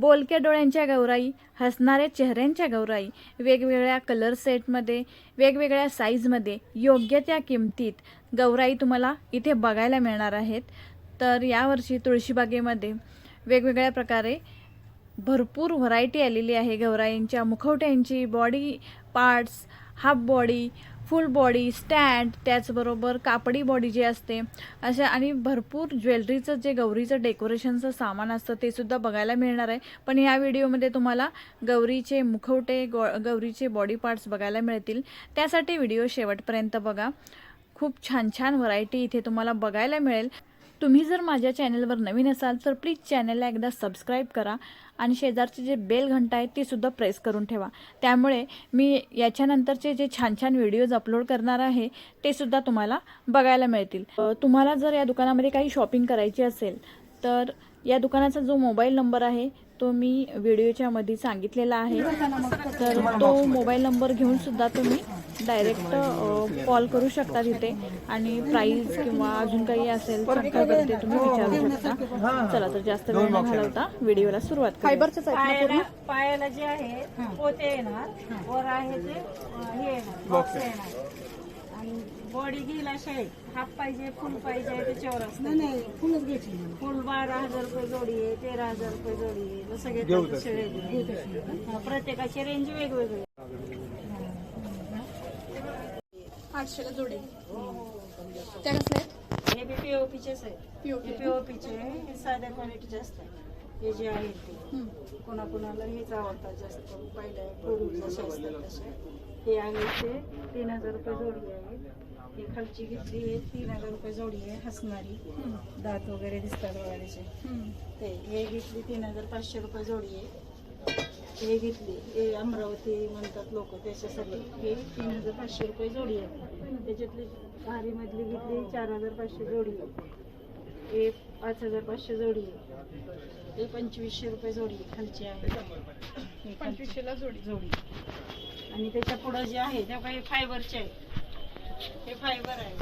बोलक्या डोळ्यांच्या गौराई हसणाऱ्या चेहऱ्यांच्या गौराई वेगवेगळ्या कलर सेटमध्ये वेगवेगळ्या साईजमध्ये योग्य त्या किमतीत गौराई तुम्हाला इथे बघायला मिळणार आहेत. तर यावर्षी तुळशीबागेमध्ये वेगवेगळ्या प्रकारे भरपूर व्हरायटी आलेली आहे गौराईंच्या मुखवट्यांची body parts half body full body stand त्याचबरोबर कापडी बॉडी जी असते अशा आणि भरपूर ज्वेलरीचं जे गौरीचं डेकोरेशनचं सामान असतं ते सुद्धा बघायला मिळणार आहे. पण या व्हिडिओमध्ये तुम्हाला गौरीचे मुखवटे गौ गौरीचे बॉडी पार्ट्स बघायला मिळतील. त्यासाठी व्हिडिओ शेवटपर्यंत बघा. खूप छान छान व्हरायटी इथे तुम्हाला बघायला मिळेल. तुम्ही जर माझ्या चॅनलवर नवीन असाल तर प्लीज चॅनलला एकदा सबस्क्राईब करा आणि शेजारचे जे बेल घंटा आहे ती सुद्धा प्रेस करून ठेवा. त्यामुळे मी याच्यानंतरचे जे छान छान व्हिडिओज अपलोड करणार आहे ते सुद्धा तुम्हाला बघायला मिळतील. तुम्हाला जर या दुकानामध्ये काही शॉपिंग करायची असेल तर या दुकानाचा जो मोबाईल नंबर आहे तो मी व्हिडिओच्या मध्ये सांगितलेला आहे. तर तो मोबाईल नंबर घेऊन सुद्धा तुम्ही डायरेक्ट कॉल करू शकता तिथे आणि प्राईस किंवा अजून काही असेल शंका ते तुम्ही विचारू शकता. चला तर जास्त वेळ न घालवता व्हिडिओला सुरुवात फायबरच पायाला पायाला जे आहे पोते येणार. वर आहे ते हे येणार. बॉक्स येणार आणि बॉडी घेईल अशा आहे हाफ पाहिजे फुल पाहिजे त्याच्यावर असतं. नाही फुलच घ्यायची फुल बारा हजार रुपये जोडी आहे तेरा हजार रुपये जोडी आहे. जसं हा, प्रत्येकाची रेंज वेगवेगळी. आठशेला जोडी. त्या कसल्या आहेत? हे बी पीओपीचेच आहे POP. पीओपीचे हे साध्या क्वालिटीचे असतात हे जे आहेत ते. कोणाकोणाला हेच आवडतात जास्त. पहिल्या पूर्वी जसे असतात तसे. हे आहे ते तीन हजार रुपये जोडी आहे. ही खालची घेतली हे तीन हजार रुपये जोडी आहे हसणारी. दात वगैरे दिसतात वगैरेचे ते हे घेतली तीन हजार पाचशे रुपये जोडी आहे. हे घेतली हे अमरावती म्हणतात लोक त्याच्यासाठी. हे तीन हजार पाचशे रुपये जोडी आहे. त्याच्यातली भारीमधली घेतली चार हजार पाचशे जोडी आहे. हे पाच हजार पाचशे जोडी आहे. हे पंचवीसशे रुपये जोडी आहे खालची आहे. पंचवीसशेला जोडी. जोडी आणि त्याच्या पुढं जे आहे त्या काही फायबरचे आहे हे फायबर आहे.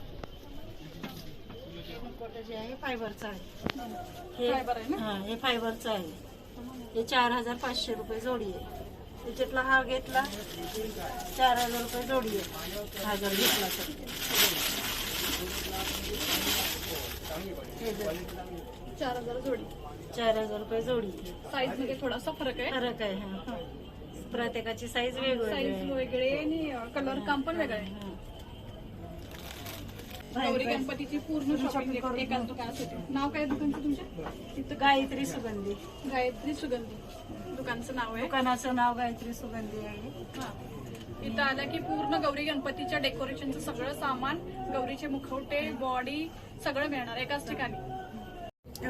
जे आहे फायबरचं आहे. हे Fiber आहे ना? हा हे फायबरचं आहे. हे चार हजार पाचशे रुपये जोडी आहे. त्याच्यातला हा घेतला चार हजार रुपये जोडी आहे. हा जर घेतला तर. चार हजार जोडी. चार हजार रुपये जोडी. साईजमध्ये थोडासा फरक आहे. फरक आहे हा प्रत्येकाची साईज वेगवेगळी साईज आहे. वेगळे आणि कलर काम पण वेगळं आहे. गौरी गणपतीची पूर्ण शॉपिंग एकाच दुकानासाठी नाव काय दुकानचं तुमच्या तिथं गायत्री सुगंधी. गायत्री सुगंधी. दुकानचं नाव आहे? दुकानाचं नाव गायत्री सुगंधी आहे. हा. इथं आलं की पूर्ण गौरी गणपतीच्या डेकोरेशनचं सगळं सामान गौरीचे मुखवटे बॉडी सगळं मिळणार एकाच ठिकाणी.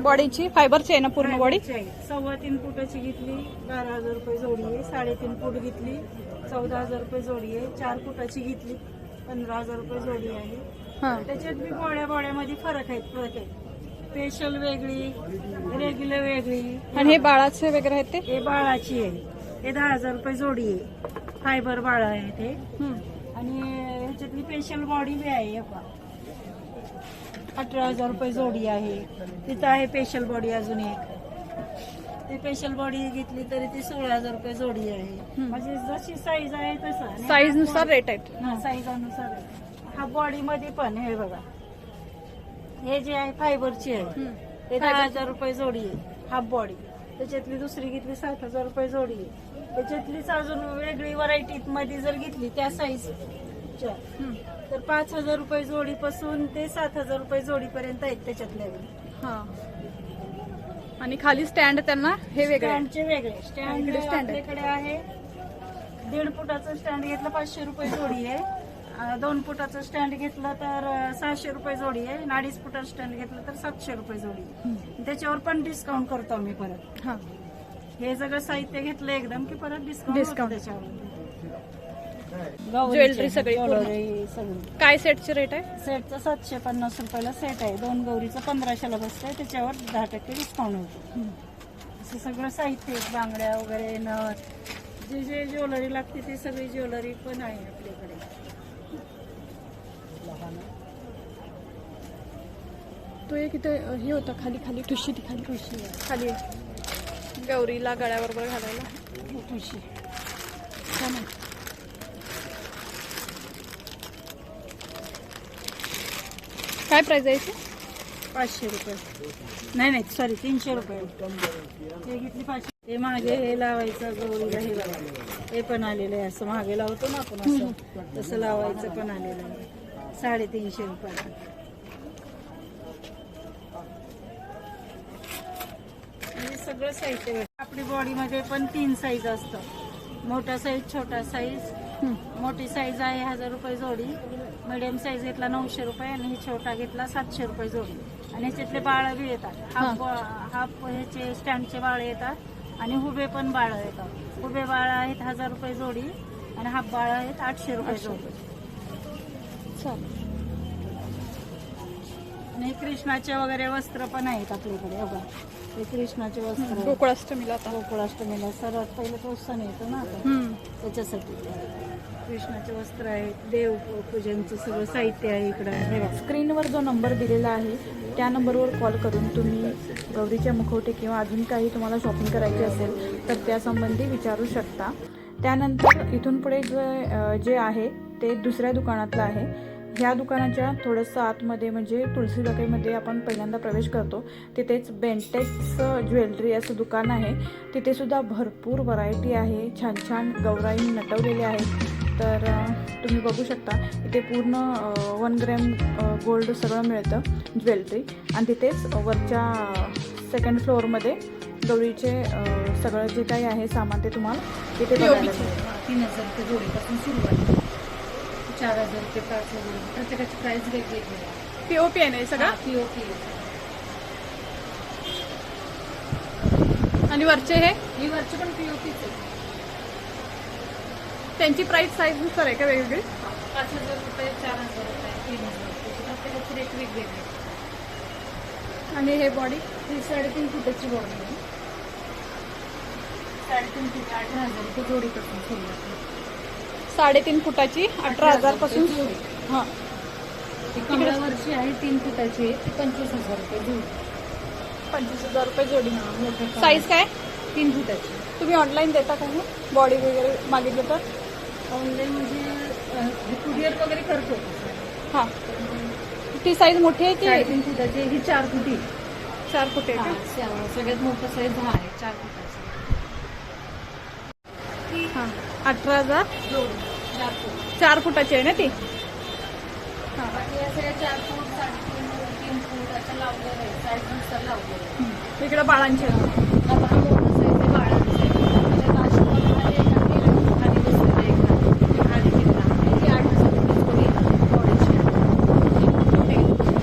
बॉडीची फायबरची आहे ना फायबरची आहे. सव्वा तीन फुटाची घेतली बारा हजार रुपये जोडी आहे. साडेतीन फूट घेतली चौदा हजार रुपये जोडी आहे. चार फुटाची घेतली पंधरा हजार रुपये जोडी आहे. त्याच्यात बी बोळ्या बोळ्यामध्ये फरक आहेत प्रत्येक स्पेशल वेगळी रेग्युलर वेगळी. आणि हे बाळाचे वगैरे आहेत ते? हे बाळाची आहे. हे दहा हजार रुपये जोडी आहे. फायबर बाळ आहे ते आणि ह्याच्यातली स्पेशल बॉडी बी आहे हे पहा. अठरा हजार रुपये जोडी आहे. तिथं आहे स्पेशल बॉडी अजून एक. ती स्पेशल बॉडी घेतली तरी ती सोळा हजार रुपये जोडी आहे. म्हणजे जशी साईज आहे तसं. साईजनुसार रेट आहेत. हा साईज अनुसार आहे. हा बॉडी मध्ये पण हे बघा. हे जे आहे फायबरची आहे ते दहा हजार रुपये जोडी आहे हाफ बॉडी त्याच्यातली दुसरी घेतली सात हजार रुपये जोडी आहे. त्याच्यातलीच अजून वेगळी व्हरायटी मध्ये जर घेतली त्या साईज तर पाच हजार रुपये जोडी पासून ते सात हजार रुपये जोडी पर्यंत आहेत त्याच्यातल्या हा. आणि खाली स्टँड त्यांना हे वेगळे. स्टँडचे वेगळे. स्टँड stand आहे. आपल्याकडे आहे. दीड फुटाचं स्टँड घेतलं पाचशे रुपये जोडी आहे. दोन फुटाचं स्टँड घेतलं तर सहाशे रुपये जोडी आहे. आणि अडीच फुटाचं स्टँड घेतलं तर सातशे रुपये जोडी आहे. त्याच्यावर पण डिस्काउंट करतो आम्ही परत. हा. हे सगळं साहित्य घेतलं एकदम की परत डिस्काउंट Discount. त्याच्यावर. Jewelry सगळी पूर्ण. ज्वेलरी सगळी. काय सेटचे रेट आहे? सेटचं सातशे पन्नास रुपयाला सेट आहे. दोन गौरीचं पंधराशेला बसतंय त्याच्यावर दहा टक्के डिस्काउंट होतो. असं सगळं साहित्य आहे, बांगड्या वगैरे नथ. जे जे ज्वेलरी लागते ते सगळी ज्वेलरी पण आहे आपल्याकडे. तो एक इथे हे होता खाली खाली ठुशी ती खाली ठुशी. खाली. गौरीला गळ्याबरोबर घालायला. ठुशी. छान आहे. काय प्राइस आहे याची? पाचशे रुपये. नाही नाही सॉरी तीनशे रुपये. हे घेतली पाचशे. हे मागे हे लावायचं गौरीला हे लावायचं. हे पण आलेलं आहे असं मागे लावतो ना आपण असं. तसं लावायचं पण आलेलं आहे. साडेतीनशे रुपये. हे सगळं साहित्य भेटतं. आपली बॉडीमध्ये पण तीन साईज असतं. मोठा साईज छोटा साईज मोठी साईज आहे हजार रुपये जोडी. मिडियम साईज घेतला नऊशे रुपये आणि छोटा घेतला सातशे रुपये जोडी. आणि ह्याच्यातले बाळ बी येतात. हाफ हाफ ह्याचे स्टँडचे बाळ येतात आणि हुबे पण बाळ येतात. हुबे बाळ आहेत हजार रुपये जोडी आणि हाफ बाळ आहेत आठशे रुपये जोडी. आणि कृष्णाचे वगैरे वस्त्र पण आहेत आपल्याकडे बघा. हे कृष्णाचे वस्त्र. गोकुळाष्टमीला गोकुळाष्टमीला सर्वात पहिलं तो सण येतो ना. त्याच्यासाठी. कृष्णाचे वस्त्र आहेत देव पूजनचं सगळं साहित्य आहे इकडं. स्क्रीनवर जो नंबर दिलेला आहे त्या नंबरवर कॉल करून तुम्ही गौरीचे मुखवटे किंवा अजून काही तुम्हाला शॉपिंग करायची असेल तर त्यासंबंधी विचारू शकता. त्यानंतर इथून पुढे जे जे आहे ते दुसऱ्या दुकानातलं आहे. ह्या दुकानाच्या थोडंसं आतमध्ये म्हणजे तुळशी बागेमध्ये आपण पहिल्यांदा प्रवेश करतो. तिथेच बेंटेक्स ज्वेलरी असं दुकान आहे. तिथे सुद्धा भरपूर व्हरायटी आहे. छान छान गौराई नटवलेले आहेत. तर तुम्ही बघू शकता इथे पूर्ण वन ग्रॅम गोल्ड सगळं मिळतं ज्वेलरी. आणि तिथेच वरच्या सेकंड फ्लोअरमध्ये गौरीचे सगळं जे काही आहे सामान ते तुम्हाला तिथे बघायला मिळेल तीन हजार रुपये जोडीपासून सुरुवात. चार हजार रुपये पाच हजार रुपये. प्रत्येकाची प्राइस वेगवेगळी आहे. पीओपी आहे ना हे सगळं? पीओपी आणि वरचे हे? ही वरची पण पीओपीच आहे त्यांची प्राइस साईजनुसार आहे का वेगवेगळी? पाच हजार रुपये चार हजार रुपये तीन हजार रुपये. प्रत्येकाची रेट वेगवेगळी आणि हे बॉडी ही साडेतीन फुटाची बॉडी आहे. साडेतीन फुट अठरा हजार रुपये जोडीपासून आहे. साडेतीन फुटाची अठरा हजारपासून. हां. कमळावरची आहे तीन फुटाची ती पंचवीस हजार रुपये जोडी. पंचवीस हजार रुपये जोडी. मोठ्या साईज काय? तीन फुटाची. तुम्ही ऑनलाईन देता का बॉडी वगैरे मागितलं तर? ऑनलाईन म्हणजे कुरिअर वगैरे करतो. हां. ती साईज मोठी आहे की? साडेतीन फुटाची ही चार फुटी. चार फुटे सगळ्यात मोठा साईज हा आहे चार फुटाचा. हां अठरा हजार. चार फूट चार फुटाची आहे ना ती? बाकी या सगळ्या चार फूट साडेतीन फूट तीन फूट असं लावलेलं आहे साईजनुसार लावलेलं आहे इकडे बाळांचे आहेत. आता हा मोठा साईज आहे बाळांचा आहे त्याच्यात नाशिकमध्ये आहे एक आहे खाली बसलेलं आहे खाली खाली घेतला आहे ही आठ हजार रुपये जोडी बॉडीची आहे. मोठे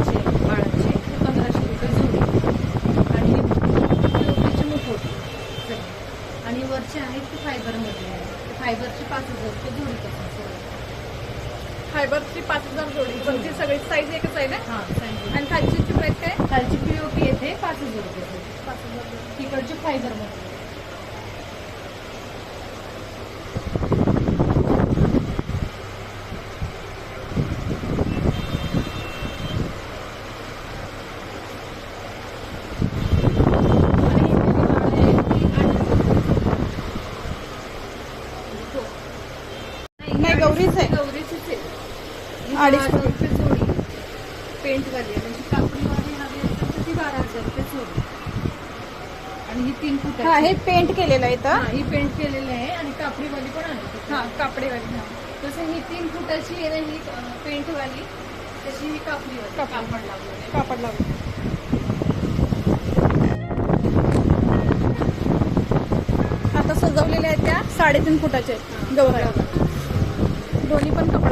चे बाळांचे ते पंधराशे रुपये जोडी आणि योगीची मुखवटी सगळी. आणि वरचे आहेत ते फायबरमध्ये आहे ते फायबरचे पाच हजार रुपये जोडीपासून सुरू आहे. फायबरची पाच हजार जोडी. वरची सगळी. साईज एकच आहे ना? हां सांगितलं आणि खालची प्राइस काय? खालची पीओपी येते पाच हजार रुपये. पाच हजार. तिकडची फायबरमध्ये नाही गौरीच आहे गौरीचीच आहे अडीच अडीच रुपये जोडी पेंटवाली आहे. म्हणजे कापडीवाली हवी असेल तर ती बारा हजार रुपये जोडी आणि ही तीन हा फुटाची हे पेंट केलेलं आहे इथं. ही पेंट केलेली आहे आणि कापडीवाली पण आहे. हा कापडेवाली हा. तसं ही तीन फुटाची आहे ना ही पेंटवाली तशी ही कापडीवाली कापडी. कापड आहे. कापड लावलं आता सजवलेल्या आहेत त्या साडेतीन फुटाच्या आहेत. गौराई दोन्ही पण कपडावर